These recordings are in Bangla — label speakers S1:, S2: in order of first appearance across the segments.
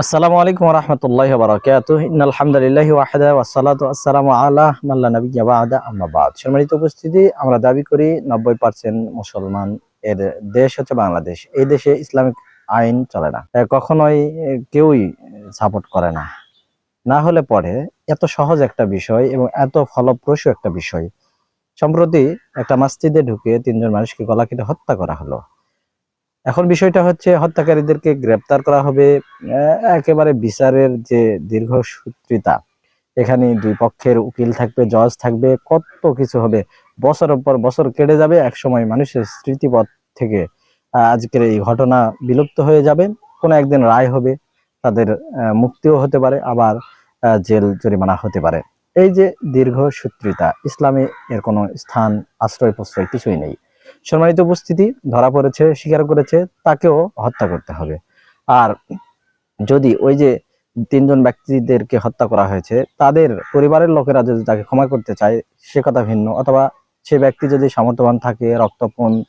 S1: আসসালামু আলাইকুম রহমতুল্লাহ বারাকাত আলহামদুলিল্লাহ ওয়াহদা ওয়াসালাতু আসসালামু আলা মাল্লা নবিয়্যা বাদা। আম্মা বাদ। সম্মানিত উপস্থিতি, আমরা দাবি করি নব্বই পার্সেন্ট মুসলমান এর দেশ হচ্ছে বাংলাদেশ। এই দেশে ইসলামিক আইন চলে না। কখনোই কেউই সাপোর্ট করে না। না হলে পরে এত সহজ একটা বিষয় এবং এত ফলপ্রসূ একটা বিষয়। সম্প্রতি একটা মসজিদে ঢুকে তিনজন মানুষকে গলা কেটে হত্যা করা হলো। এখন বিষয়টা হচ্ছে হত্যাকারীদেরকে গ্রেপ্তার করা হবে একেবারে বিচারের যে দীর্ঘসূত্রিতা এখানে দুই পক্ষের উকিল থাকবে, জজ থাকবে, কত কিছু হবে। বছরের পর বছর কেটে যাবে এক সময় মানুষের স্মৃতিপথ থেকে আজকের এই ঘটনা বিলুপ্ত হয়ে যাবে। কোনো একদিন রায় হবে, তাদের মুক্তিও হতে পারে, আবার জেল জরিমানা হতে পারে। এই যে দীর্ঘসূত্রিতা ইসলামে এর কোনো স্থান আশ্রয় প্রশ্রয় কিছুই নেই। সম্মানিত উপস্থিতি, ধরা পড়েছে, স্বীকার করেছে, তাকেও হত্যা করতে হবে। আর যদি ওই যে তিনজন ব্যক্তিদেরকে হত্যা করা হয়েছে, তাদের পরিবারের লোকেরা যদি তাকে ক্ষমা করতে চায়, সে কথা ভিন্ন। অথবা সে ব্যক্তি যদি সামর্থ্যবান থাকে, রক্তপণ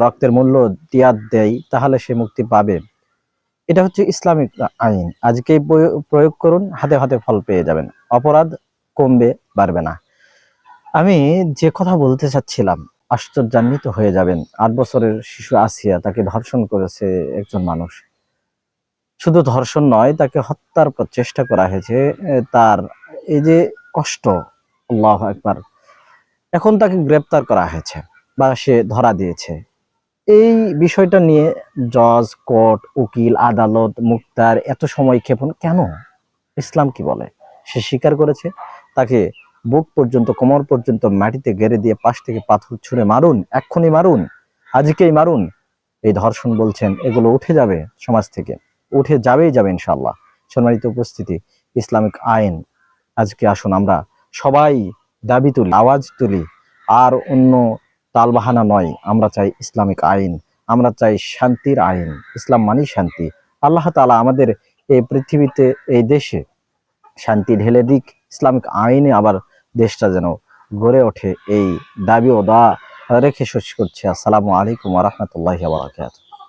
S1: রক্তের মূল্য তিয়াদ দেয়, তাহলে সে মুক্তি পাবে। এটা হচ্ছে ইসলামিক আইন। প্রয়- প্রয়োগ করুন, হাতে হাতে ফল পেয়ে যাবেন। অপরাধ কমবে, বাড়বে না। আমি যে কথা বলতে চাচ্ছিলাম আশ্চর্যান্বিত হয়ে যাবেন। আট বছরের শিশু আসিয়া তাকে ধর্ষণ করেছে একজন মানুষ। শুধু ধর্ষণ নয়, তাকে হত্যার চেষ্টা করা হয়েছে তার এই যে কষ্ট, আল্লাহ একবার এখন তাকে গ্রেপ্তার করা হয়েছে বা সে ধরা দিয়েছে। এই বিষয়টা নিয়ে জজ, কোর্ট, উকিল, আদালত, মুক্তার এত সময় ক্ষেপণ কেন? ইসলাম কি বলে? সে স্বীকার করেছে? তাকে বুক পর্যন্ত, কোমর পর্যন্ত মাটিতে গেড়ে দিয়ে পাশ থেকে পাথর ছুঁড়ে মারুন, এক্ষুনি মারুন, আজকেই মারুন। এই ধর্ষণ বলছেন, এগুলো উঠে যাবে সমাজ থেকে, উঠে যাবেই যাবে ইনশাল্লাহ সম্মানিত উপস্থিতি, ইসলামিক আইন, আজকে আসুন আমরা সবাই দাবি তুলি, আওয়াজ তুলি, আর অন্য তালবাহানা নয়, আমরা চাই ইসলামিক আইন, আমরা চাই শান্তির আইন, ইসলাম মানি শান্তি। আল্লাহ তাআলা আমাদের এই পৃথিবীতে, এই দেশে শান্তি ঢেলে দিক, ইসলামিক আইনে আবার দেশটা যেন গড়ে ওঠে এই দাবি ও দা রেখে শেষ করছে। আসসালামু আলাইকুম রহমতুল্লাহ বারাকাতুহু।